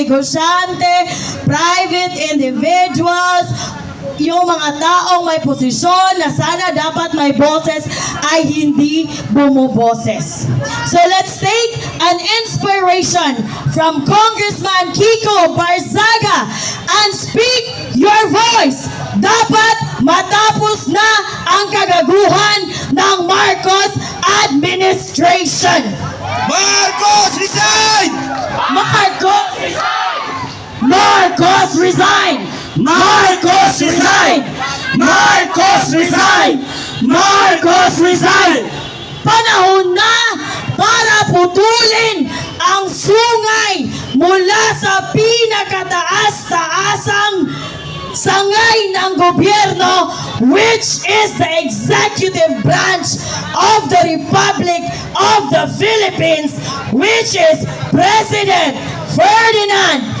negosyante, private individuals, yung mga taong may posisyon na sana dapat may boses ay hindi bumuboses. So let's take an inspiration from Congressman Kiko Barzaga and speak your voice. Dapat matapos na ang kagaguhan ng Marcos administration. Marcos, resign! Marcos! Marcos resign! Marcos resign! Marcos resign! Marcos resign! Panahon na para putulin ang sungay mula sa pinakataas-taasang sangay ng gobyerno which is the executive branch of the Republic of the Philippines which is President Ferdinand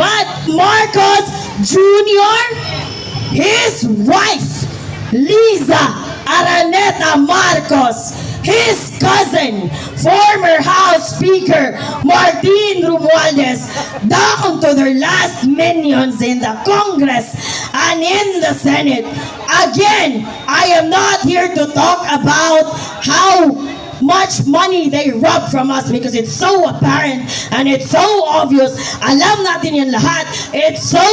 Mar- Marcos Jr., his wife Liza Araneta Marcos, his cousin, former House Speaker Martin Romualdez, down to their last minions in the Congress and in the Senate. Again, I am not here to talk about how much money they rob from us because it's so apparent and it's so obvious. Alam natin yan lahat. It's so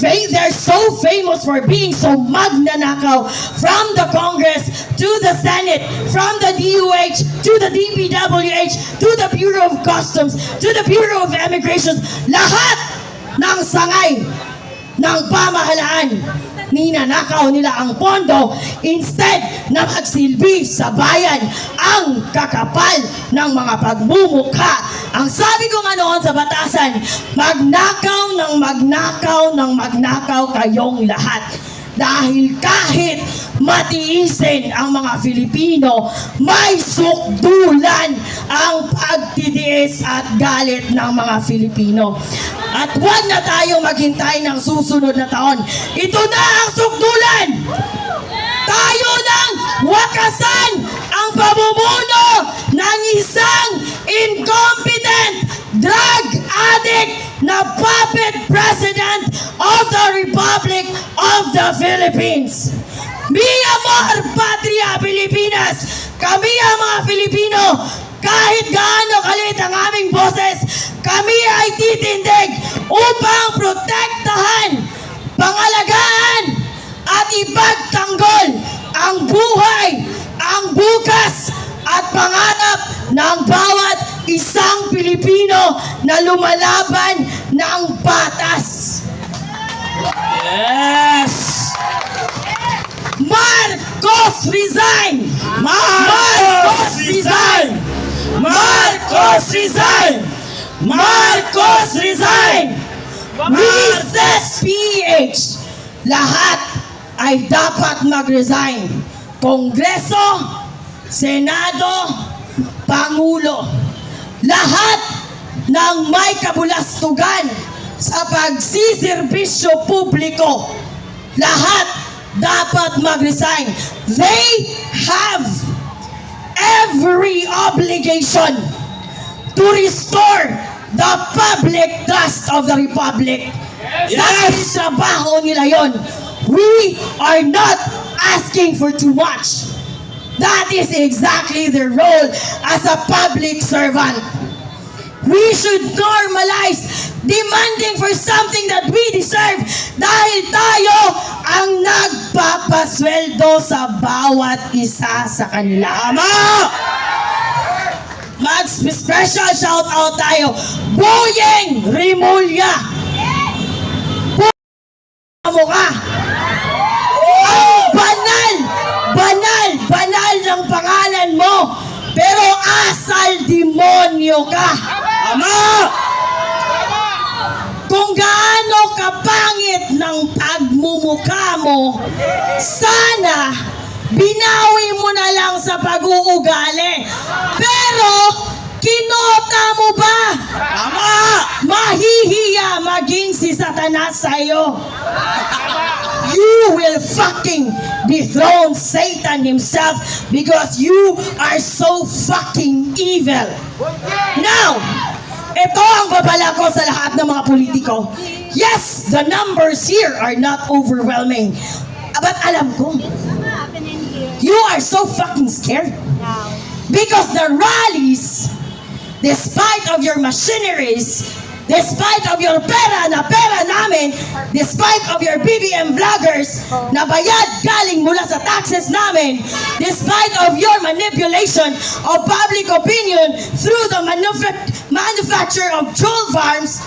they're so famous for being so magnanakaw from the Congress to the Senate, from the DOH to the DPWH to the Bureau of Customs to the Bureau of Immigration. Lahat ng sangay ng pamahalaan ninanakaw nila ang pondo instead na magsilbi sa bayan ang kakapal ng mga pagmumukha. Ang sabi ko nga noon sa batasan, magnakaw ng magnakaw ng magnakaw kayong lahat. Dahil kahit matiisin ang mga Filipino, may sukdulan ang pagtitiis at galit ng mga Filipino. At huwag na tayong maghintay ng susunod na taon. Ito na ang sukdulan! Tayo nang wakasan ang pamumuno ng isang incompetent drug addict na puppet president of the Republic of the Philippines. Mi amor, patria Pilipinas! Kami ang mga Filipino, kahit gaano kalit ang aming boses, kami ay titindig upang protektahan, pangalagaan, at ipagtanggol ang buhay, ang bukas, at pangarap ng bawat isang Pilipino na lumalaban ng patas. Yes! Marcos resign! Marcos resign! Marcos resign! Marcos resign! Recess PH! Lahat ay dapat mag-resign. Kongreso, Senado, Pangulo. Lahat ng may kabulastugan sa pagsisirbisyo publiko. Lahat dapat mag-resign. They have every obligation to restore the public trust of the Republic. Dahil trabaho nila yon. We are not asking for too much. That is exactly their role as a public servant. We should normalize demanding for something that we deserve dahil tayo ang nagpapasweldo sa bawat isa sa kanila. Ama! Mag-special shout out tayo. Boyeng Rimulya! mo ka! Ang banal! Banal! Banal ng pangalan mo! Pero asal demonyo ka! Ama! Kung gaano kapangit ng pagmumukha mo, sana binawi mo na lang sa pag-uugali. Pero, kinota mo ba? Ama! Mahihiya maging si Satanas sa'yo. You will fucking dethrone Satan himself because you are so fucking evil. Now, ito ang babala ko sa lahat ng mga politiko. Yes, the numbers here are not overwhelming. But alam ko, you are so fucking scared. Because the rallies, despite of your machineries, despite of your pera na pera namin, despite of your BBM vloggers na bayad galing mula sa taxes namin, despite of your manipulation of public opinion through the manufa- manufacture of troll farms,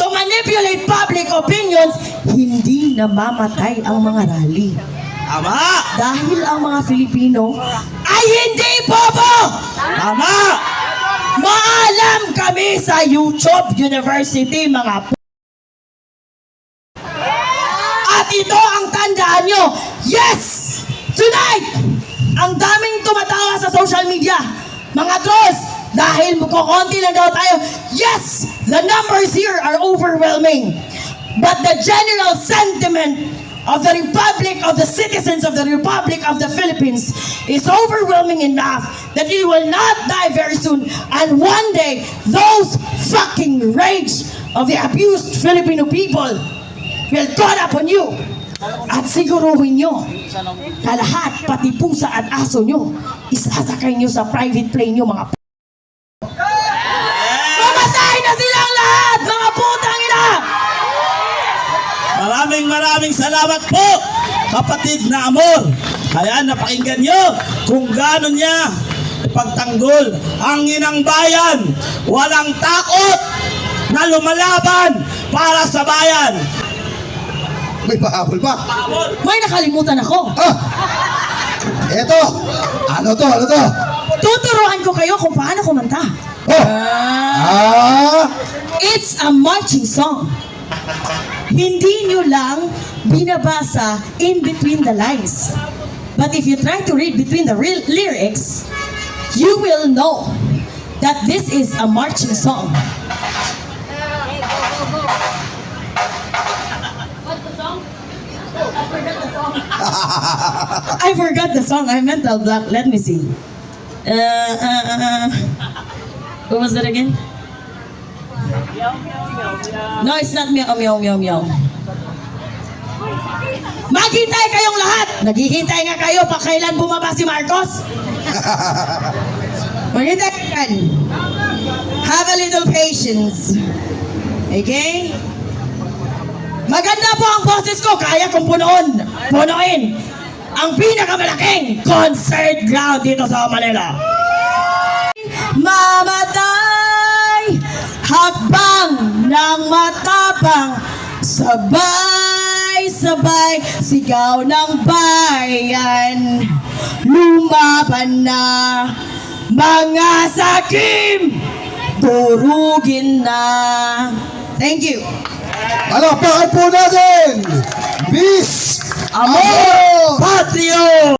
to manipulate public opinions, hindi namamatay ang mga rally. Tama! Dahil ang mga Filipino ay hindi bobo! Tama! Maalam kami sa YouTube University, mga p- At ito ang tandaan nyo. Yes! Tonight! Ang daming tumatawa sa social media. Mga trolls, dahil kukonti lang daw tayo. Yes! The numbers here are overwhelming. But the general sentiment of the Republic, of the citizens of the Republic of the Philippines is overwhelming enough that you will not die very soon. And one day, those fucking rage of the abused Filipino people will caught upon you. At siguruhin nyo na lahat, pati pusa at aso nyo, isasakay nyo sa private plane nyo, mga Maraming maraming salamat po, kapatid na Amor. Kaya napakinggan nyo kung gaano niya ipagtanggol ang inang bayan. Walang takot na lumalaban para sa bayan. May pahabol pa. Amor, May nakalimutan ako. Ah! Eto! Ano to? Ano to? Tuturuan ko kayo kung paano kumanta. Oh! Ah! It's a marching song. Hindi nyo lang binabasa in between the lines. But if you try to read between the real lyrics, you will know that this is a marching song. I forgot the song. I forgot the song. I mental block. Let me see. Uh, uh, uh, what was it again? No, it's not meow, meow, meow, meow. Maghintay kayong lahat! Naghihintay nga kayo pa kailan bumaba si Marcos? Maghintay kan. Have a little patience. Okay? Maganda po ang boses ko, kaya kong punoon, punuin ang pinakamalaking concert ground dito sa Manila. Mamatay, hakbang ng matapang, sabay-sabay, sigaw ng bayan, lumaban na, mga sakim, durugin na. Thank you. Palakpakan po natin! Miss Amor! Patrio!